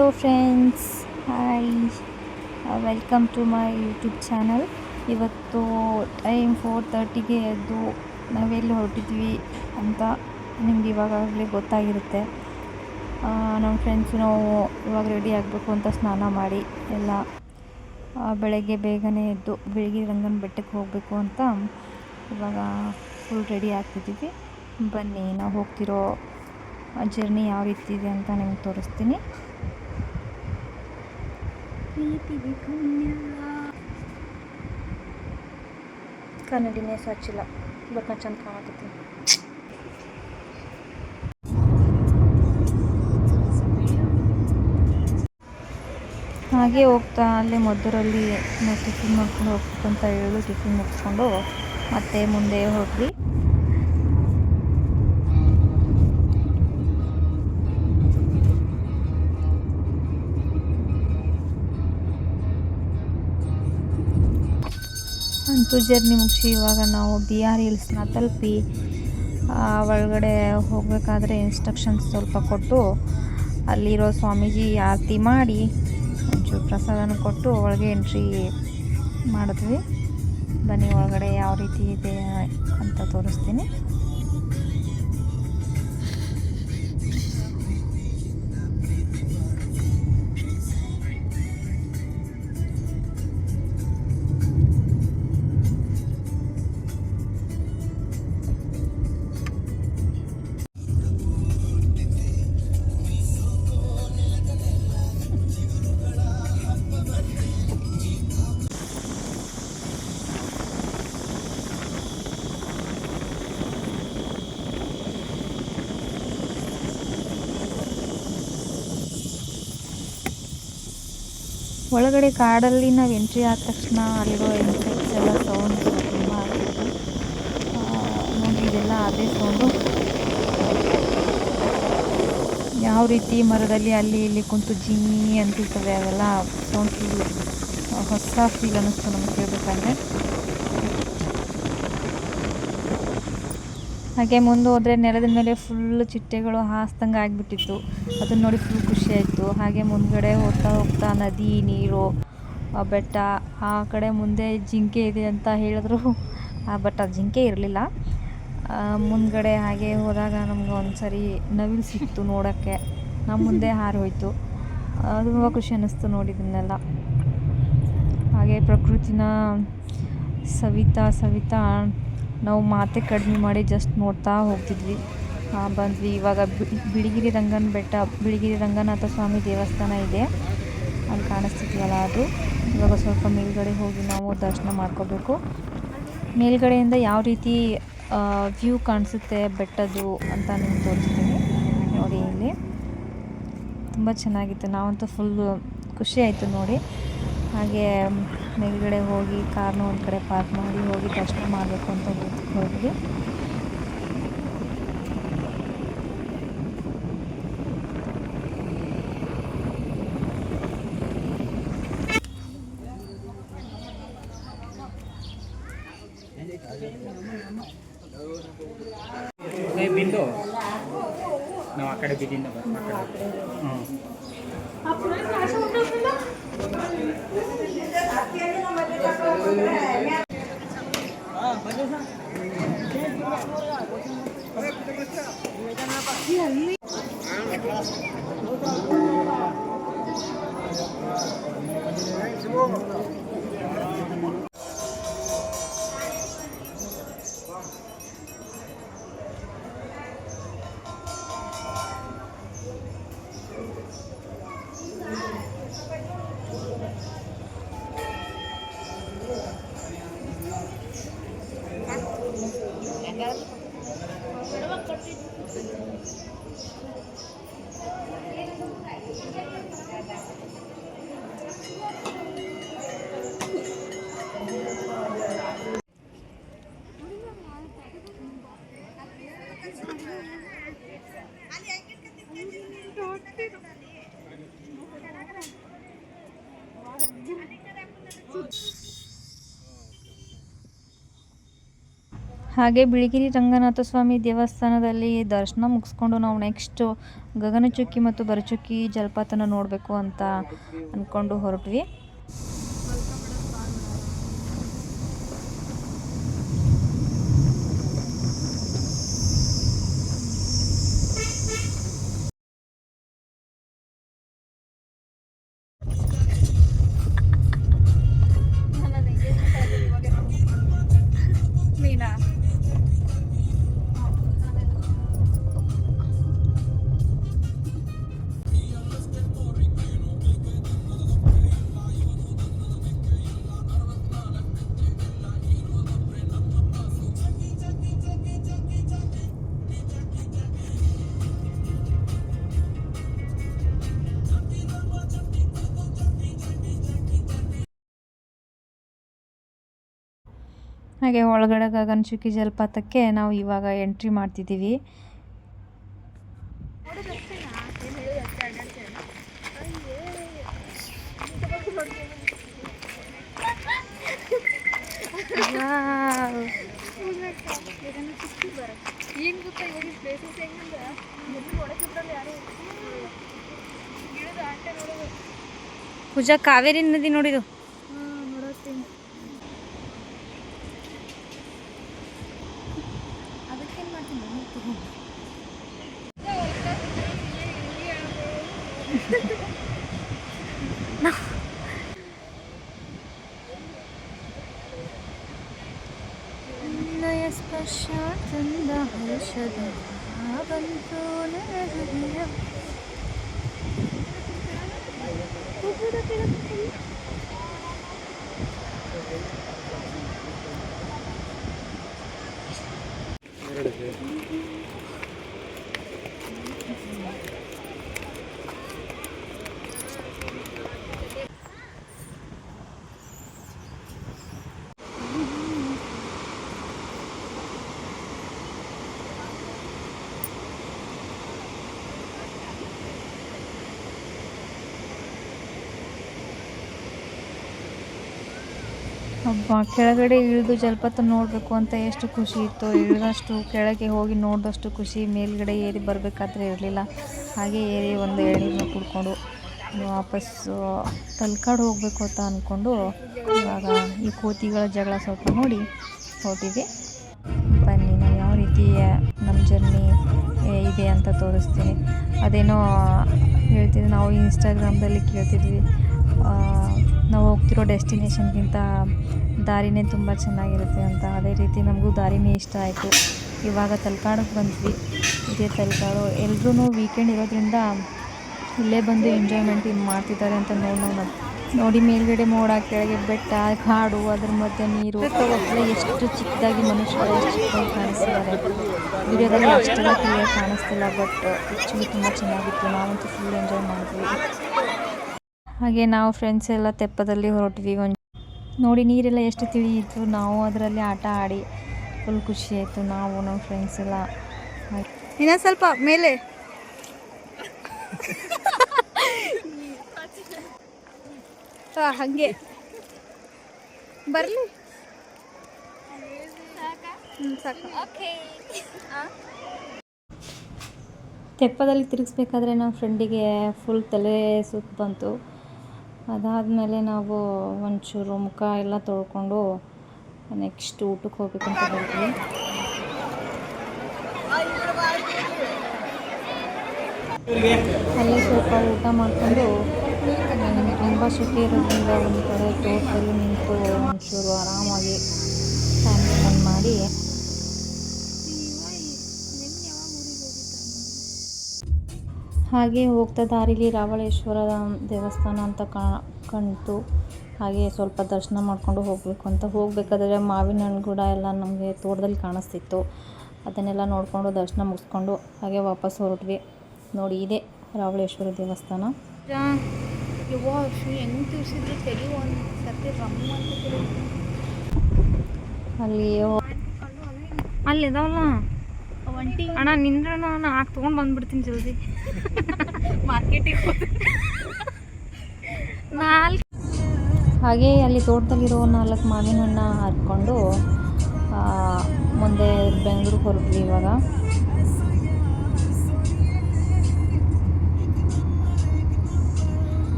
Hello friends hi welcome to my YouTube channel ಇವತ್ತು time four ತರ್ಟಿಗೆ ಎದ್ದು ನಾವೆಲ್ಲಿ ಹೊರಟಿದ್ವಿ ಅಂತ ನಿಮ್ಗೆ ಇವಾಗಲೇ ಗೊತ್ತಾಗಿರುತ್ತೆ. ನಮ್ಮ ಫ್ರೆಂಡ್ಸು ನಾವು ಇವಾಗ ರೆಡಿ ಆಗಬೇಕು ಅಂತ ಸ್ನಾನ ಮಾಡಿ ಎಲ್ಲ ಬೆಳಗ್ಗೆ ಬೇಗನೆ ಎದ್ದು ಬೆಳಗ್ಗೆ ರಂಗನ ಬೆಟ್ಟಕ್ಕೆ ಹೋಗಬೇಕು ಅಂತ ಇವಾಗ ಫುಲ್ ರೆಡಿ ಆಗ್ತಿದ್ದೀವಿ. ಬನ್ನಿ, ನಾವು ಹೋಗ್ತಿರೋ ಜರ್ನಿ ಯಾವ ರೀತಿ ಇದೆ ಅಂತ ನಿಮ್ಗೆ ತೋರಿಸ್ತೀನಿ. ಕನ್ನಡಿನೇ ಸಾಚಿಲ್ಲ, ಬಟ್ ನಾ ಚಂದ ಕಾಣಕತ್ತೀನಿ. ಹಾಗೆ ಹೋಗ್ತಾ ಅಲ್ಲಿ ಮದ್ದೂರಲ್ಲಿ ನಾವು ಟಿಫಿನ್ ಮಾಡ್ಕೊಂಡು ಹೋಗ್ಬೇಕಂತ ಹೇಳಿ ಟಿಫಿನ್ ಮುಗಿಸ್ಕೊಂಡು. ಮತ್ತೆ ಮುಂದೆ ಹೋದ್ವಿ ಅಂತೂ ಜರ್ನಿ ಮುಗಿಸಿ ಇವಾಗ ನಾವು ಬಿ ಆರ್ ಹಿಲ್ಸ್ನ ತಲುಪಿ ಒಳಗಡೆ ಹೋಗಬೇಕಾದ್ರೆ ಇನ್ಸ್ಟ್ರಕ್ಷನ್ಸ್ ಸ್ವಲ್ಪ ಕೊಟ್ಟು, ಅಲ್ಲಿರೋ ಸ್ವಾಮೀಜಿ ಆರತಿ ಮಾಡಿ, ಒಂಚೂರು ಪ್ರಸಾದನ ಕೊಟ್ಟು ಒಳಗೆ ಎಂಟ್ರಿ ಮಾಡಿದ್ವಿ ಬನ್ನಿ, ಒಳಗಡೆ ಯಾವ ರೀತಿ ಇದೆ ಅಂತ ತೋರಿಸ್ತೀನಿ. ಒಳಗಡೆ ಕಾಡಲ್ಲಿ ನಾವು ಎಂಟ್ರಿ ಆದ ತಕ್ಷಣ ಅಲ್ಲಿರೋ ಇನ್ಸೆಕ್ಟ್ಸ್ ಎಲ್ಲ ಸೌಂಡ್ ತುಂಬ ಆಗ್ತಿತ್ತು. ನೋಡಿ, ಇದೆಲ್ಲ ಅದೇ ಸೌಂಡು ಯಾವ ರೀತಿ ಮರದಲ್ಲಿ ಅಲ್ಲಿ ಇಲ್ಲಿ ಕುಂತು ಜಿಮ್ಮಿ ಅಂತಿರ್ತವೆ, ಅವೆಲ್ಲ ಸೌಂಡ್ ಫೀಲ್ ಹೊಸ ಫೀಲ್ ಅನ್ನಿಸ್ತು ನಮ್ಗೆ ಕೇಳಬೇಕಾದ್ರೆ. ಹಾಗೆ ಮುಂದೆ ಹೋದರೆ ನೆಲದ ಮೇಲೆ ಫುಲ್ ಚಿಟ್ಟೆಗಳು ಹಾಸ್ದಂಗೆ ಆಗಿಬಿಟ್ಟಿತ್ತು. ಅದನ್ನ ನೋಡಿ ಫುಲ್ ಖುಷಿ ಆಯಿತು. ಹಾಗೆ ಮುಂದ್ಗಡೆ ಹೋಗ್ತಾ ಹೋಗ್ತಾ ನದಿ, ನೀರು, ಆ ಬೆಟ್ಟ, ಆ ಕಡೆ ಮುಂದೆ ಜಿಂಕೆ ಇದೆ ಅಂತ ಹೇಳಿದ್ರು. ಬಟ್ ಬೆಟ್ಟ ಜಿಂಕೆ ಇರಲಿಲ್ಲ. ಮುಂದ್ಗಡೆ ಹಾಗೆ ಹೋದಾಗ ನಮ್ಗೆ ಒಂದು ಸರಿ ನವಿಲು ಸಿಕ್ತು ನೋಡೋಕ್ಕೆ. ನಮ್ಮ ಮುಂದೆ ಹಾರೋಯ್ತು ತುಂಬ ಖುಷಿ ಅನ್ನಿಸ್ತು ನೋಡಿದ್ದನ್ನೆಲ್ಲ ಹಾಗೆ ಪ್ರಕೃತಿನ ಸವಿತಾ ಸವಿತಾ ನಾವು ಮಾತೆ ಕಡಿಮೆ ಮಾಡಿ ಜಸ್ಟ್ ನೋಡ್ತಾ ಹೋಗ್ತಿದ್ವಿ. ಬಂದ್ವಿ. ಇವಾಗ ಬಿಳಿಗಿರಿ ರಂಗನ ಬೆಟ್ಟ, ಬಿಳಿಗಿರಿ ರಂಗನಾಥ ಸ್ವಾಮಿ ದೇವಸ್ಥಾನ ಇದೆ. ಅಲ್ಲಿ ಕಾಣಿಸ್ತಿದ್ವಲ್ಲ ಅದು. ಇವಾಗ ಸ್ವಲ್ಪ ಮೇಲ್ಗಡೆ ಹೋಗಿ ನಾವು ದರ್ಶನ ಮಾಡ್ಕೋಬೇಕು. ಮೇಲ್ಗಡೆಯಿಂದ ಯಾವ ರೀತಿ ವ್ಯೂ ಕಾಣಿಸುತ್ತೆ ಬೆಟ್ಟದು ಅಂತ ನಿಮ್ಗೆ ತೋರಿಸ್ತೀನಿ. ನೋಡಿ ಇಲ್ಲಿ. ತುಂಬ ಚೆನ್ನಾಗಿತ್ತು. ನಾವಂತೂ ಫುಲ್ ಖುಷಿ ಆಯಿತು ನೋಡಿ. ಹಾಗೆ ಮೇಲ್ಗಡೆ ಹೋಗಿ ಕಾರ್ನ ಒಂದು ಕಡೆ ಪಾರ್ಕ್ ಮಾಡಿ ಹೋಗಿ ದರ್ಶನ ಮಾಡಬೇಕು ಅಂತ ಹೋದ್ವಿ. ಬಿಂದು. ನಾವು ಆ ಕಡೆ ಬಿದ್ದಿಂದ ಬರ್ತೀವಿ ಹ್ಞೂ ಹಾಗೆ ಬಿಳಿಗಿರಿ ರಂಗನಾಥ ಸ್ವಾಮಿ ದೇವಸ್ಥಾನದಲ್ಲಿ ದರ್ಶನ ಮುಗಿಸ್ಕೊಂಡು ನಾವು ನೆಕ್ಸ್ಟು ಗಗನಚುಕ್ಕಿ ಮತ್ತು ಬರಚುಕ್ಕಿ ಜಲಪಾತನ ನೋಡಬೇಕು ಅಂತ ಅಂದ್ಕೊಂಡು ಹೊರಟ್ವಿ. ಹಾಗೆ ಒಳಗಡೆ ಗಗನಚುಕ್ಕಿ ಜಲಪಾತಕ್ಕೆ ನಾವು ಇವಾಗ ಎಂಟ್ರಿ ಮಾಡ್ತಿದ್ದೀವಿ. ಪೂಜಾ ಕಾವೇರಿ ನದಿ ನೋಡಿದು ಬಂತು ಹೃದಯ ಕೆಳಗಡೆ ಇಳಿದು ಜಲಪಾತ ನೋಡಬೇಕು ಅಂತ ಎಷ್ಟು ಖುಷಿ ಇತ್ತು, ಇಳಿದಷ್ಟು ಕೆಳಗೆ ಹೋಗಿ ನೋಡಿದಷ್ಟು ಖುಷಿ, ಮೇಲ್ಗಡೆ ಏರಿ ಬರಬೇಕಾದ್ರೆ ಇರಲಿಲ್ಲ. ಹಾಗೆ ಏರಿ ಒಂದು ಎಳ್ನೀರನ್ನ ಕುಡ್ಕೊಂಡು ವಾಪಸ್ಸು ತಲ್ಕಾಡು ಹೋಗಬೇಕು ಅಂತ ಅಂದ್ಕೊಂಡು ಇವಾಗ ಈ ಕೋತಿಗಳ ಜಗಳ ಸ್ವಲ್ಪ ನೋಡಿ ಹೋಗಿದ್ವಿ ಬನ್ನಿ, ನಾನು ಯಾವ ರೀತಿ ನಮ್ಮ ಜರ್ನಿ ಇದೆ ಅಂತ ತೋರಿಸ್ತೀನಿ. ಅದೇನೋ ಹೇಳ್ತಿದ್ವಿ ನಾವು ಇನ್ಸ್ಟಾಗ್ರಾಮ್ದಲ್ಲಿ ಕೇಳ್ತಿದ್ವಿ. ನಾವು ಹೋಗ್ತಿರೋ ಡೆಸ್ಟಿನೇಷನ್ಗಿಂತ ದಾರಿನೇ ತುಂಬ ಚೆನ್ನಾಗಿರುತ್ತೆ ಅಂತ. ಅದೇ ರೀತಿ ನಮಗೂ ದಾರಿನೇ ಇಷ್ಟ ಆಯಿತು. ಇವಾಗ ತಲಕಾಡಕ್ಕೆ ಬಂದ್ವಿ. ಇದೇ ತಲಕಾಡು. ಎಲ್ಲರೂ ವೀಕೆಂಡ್ ಇರೋದ್ರಿಂದ ಇಲ್ಲೇ ಬಂದು ಎಂಜಾಯ್ಮೆಂಟ್ ಇನ್ನು ಮಾಡ್ತಿದ್ದಾರೆ ಅಂತ ನೋಡಿ ನೋಡಿ ಮೇಲ್ಗಡೆ ಮೋಡ, ಕೆಳಗೆ ಬೆಟ್ಟ, ಕಾಡು, ಅದ್ರ ಮಧ್ಯೆ ನೀರು. ಎಷ್ಟು ಚಿಕ್ಕದಾಗಿ ಮನುಷ್ಯರು ಎಷ್ಟು ಚಿಕ್ಕದಾಗಿ ಕಾಣಿಸ್ತಿದ್ದಾರೆ. ವಿಡಿಯೋದಲ್ಲಿ ಅಷ್ಟೆಲ್ಲ ಕ್ಲಿಯರ್ ಕಾಣಿಸ್ತಿಲ್ಲ ಬಟ್ ಆ್ಯಕ್ಚುಲಿ ತುಂಬ ಚೆನ್ನಾಗಿತ್ತು. ನಾವಂತೂ ಫುಲ್ ಎಂಜಾಯ್ ಮಾಡಿದ್ವಿ. ಹಾಗೆ ನಾವು ಫ್ರೆಂಡ್ಸ್ ಎಲ್ಲ ತೆಪ್ಪದಲ್ಲಿ ಹೊರಟ್ವಿ ಒಂದು ನೋಡಿ ನೀರೆಲ್ಲ ಎಷ್ಟು ತಿಳಿಯಿತು. ಇತ್ತು ನಾವು ಅದರಲ್ಲಿ ಆಟ ಆಡಿ ಫುಲ್ ಖುಷಿ ಆಯಿತು. ನಾವು ನಮ್ಮ ಫ್ರೆಂಡ್ಸ್ ಎಲ್ಲ. ಹಾಗೆ ಇನ್ನೊಂದು ಸ್ವಲ್ಪ ಮೇಲೆ. ಹಂಗೆ. ಬರಲಿ. ತೆಪ್ಪದಲ್ಲಿ ತಿರುಗಿಸ್ಬೇಕಾದ್ರೆ ನಮ್ಮ ಫ್ರೆಂಡಿಗೆ ಫುಲ್ ತಲೆ ಸುತ್ತ ಬಂತು. ಅದಾದಮೇಲೆ ನಾವು ಒಂಚೂರು ಮುಖ ಎಲ್ಲ ತೊಳ್ಕೊಂಡು ನೆಕ್ಸ್ಟ್ ಊಟಕ್ಕೆ ಹೋಗ್ಬೇಕಂತ ಹೇಳ್ತೀವಿ ಅಲ್ಲೇ ಸ್ವಲ್ಪ ಊಟ ಮಾಡಿಕೊಂಡು ತುಂಬ ಶೆಕೆ ಇರೋದ್ರಿಂದ ಒಂದು ಕಡೆ ತೋಟದಲ್ಲಿ ನಿಂತು ಒಂಚೂರು ಆರಾಮಾಗಿ ಟೈಮ್ ಸ್ಪೆಂಡ್ ಮಾಡಿ ಹಾಗೆ ಹೋಗ್ತಾ ದಾರಿಲಿ ರಾವಳೇಶ್ವರ ದೇವಸ್ಥಾನ ಅಂತ ಕಾ- ಕಾಣ್ತು ಹಾಗೆ ಸ್ವಲ್ಪ ದರ್ಶನ ಮಾಡಿಕೊಂಡು ಹೋಗಬೇಕು ಅಂತ. ಹೋಗಬೇಕಾದ್ರೆ ಮಾವಿನ ಹಣ್ಣು ಕೂಡ ಎಲ್ಲ ನಮಗೆ ತೋಟದಲ್ಲಿ ಕಾಣಿಸ್ತಿತ್ತು. ಅದನ್ನೆಲ್ಲ ನೋಡಿಕೊಂಡು ದರ್ಶನ ಮುಗಿಸ್ಕೊಂಡು ಹಾಗೆ ವಾಪಸ್ ಹೊರಟ್ವಿ. ನೋಡಿ ಇದೆ ರಾವಳೇಶ್ವರ ದೇವಸ್ಥಾನ. ಅಲ್ಲಿ ಅಲ್ಲಿ ಅಣ್ಣ ನಿಂದ್ರೆ ನಾನು ಹಾಕಿ ತೊಗೊಂಡು ಬಂದ್ಬಿಡ್ತೀನಿ ಜಲ್ದಿ. ಮಾರ್ಕೆಟಿಗೆ ನಾಲ್ಕು ಹಾಗೆ ಅಲ್ಲಿ ತೋಟದಲ್ಲಿರೋ ನಾಲ್ಕು ಮಾವಿನ ಹಣ್ಣ ಹರ್ಕೊಂಡು ಮುಂದೆ ಬೆಂಗಳೂರಿಗೆ ಹೊರಟ್ವಿ ಇವಾಗ.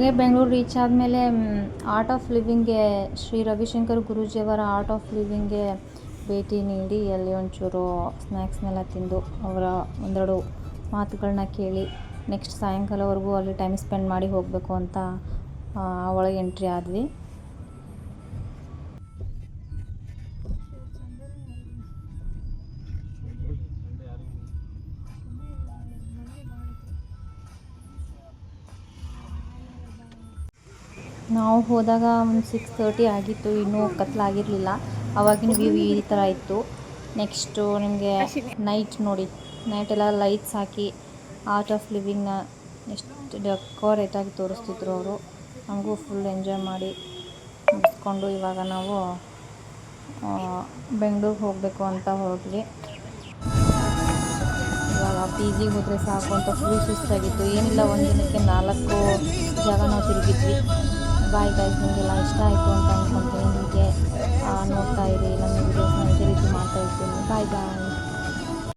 ಹಾಗೆ ಬೆಂಗಳೂರು ರೀಚ್ ಆದಮೇಲೆ ಆರ್ಟ್ ಆಫ್ ಲಿವಿಂಗ್ಗೆ ಶ್ರೀ ರವಿಶಂಕರ್ ಗುರೂಜಿಯವರ ಆರ್ಟ್ ಆಫ್ ಲಿವಿಂಗ್ಗೆ ಭೇಟಿ ನೀಡಿ, ಅಲ್ಲಿ ಒಂಚೂರು ಸ್ನ್ಯಾಕ್ಸ್ನೆಲ್ಲ ತಿಂದು ಅವರ ಒಂದೆರಡು ಮಾತುಗಳನ್ನ ಕೇಳಿ ನೆಕ್ಸ್ಟ್ ಸಾಯಂಕಾಲವರೆಗೂ ಅಲ್ಲಿ ಟೈಮ್ ಸ್ಪೆಂಡ್ ಮಾಡಿ ಹೋಗಬೇಕು ಅಂತ ಒಳಗೆ ಎಂಟ್ರಿ ಆದ್ವಿ. ನಾವು ಹೋದಾಗ ಒಂದು ಸಿಕ್ಸ್ ತರ್ಟಿ ಆಗಿತ್ತು, ಇನ್ನೂ ಕತ್ಲಾಗಿರಲಿಲ್ಲ. ಅವಾಗಿನ ವ್ಯೂ ಈ ಥರ ಇತ್ತು. ನೆಕ್ಸ್ಟು ನಿಮಗೆ ನೈಟ್ ನೋಡಿ. ನೈಟೆಲ್ಲ ಲೈಟ್ಸ್ ಹಾಕಿ ಆರ್ಟ್ ಆಫ್ ಲಿವಿಂಗ್ನ ಎಷ್ಟು ಡೆಕೋರೇಟಾಗಿ ತೋರಿಸ್ತಿದ್ರು ಅವರು. ನಮಗೂ ಫುಲ್ ಎಂಜಾಯ್ ಮಾಡಿ ಮುಗಿಸ್ಕೊಂಡು ಇವಾಗ ನಾವು ಬೆಂಗಳೂರಿಗೆ ಹೋಗಬೇಕು ಅಂತ ಹೊರಟ್ವಿ ಇವಾಗ ಪಿ ಜಿಗೆ ಹೋದರೆ ಸಾಕು ಅಂತ ಫುಲ್ ಸುಸ್ತಾಗಿತ್ತು. ಏನಿಲ್ಲ, ಒಂದು ದಿನಕ್ಕೆ ನಾಲ್ಕು ಜಾಗ ನಾವು ತಿರುಗಿದ್ವಿ. ಬಾಯ್ ಗೈಸ್ ನಿಮಗೆಲ್ಲ ಇಷ್ಟ ಆಯಿತು ಅಂತ ಅಂದ್ಕೊತೀನಿ ನಿಮಗೆ ನೋಡ್ತಾ ಇರಿ ನಮ್ಮ ವಿಡಿಯೋಸ್ನ ಇದೇ ರೀತಿ ಮಾಡ್ತಾ ಇರ್ತೀನಿ. ಬಾಯ್ ಬಾಯ್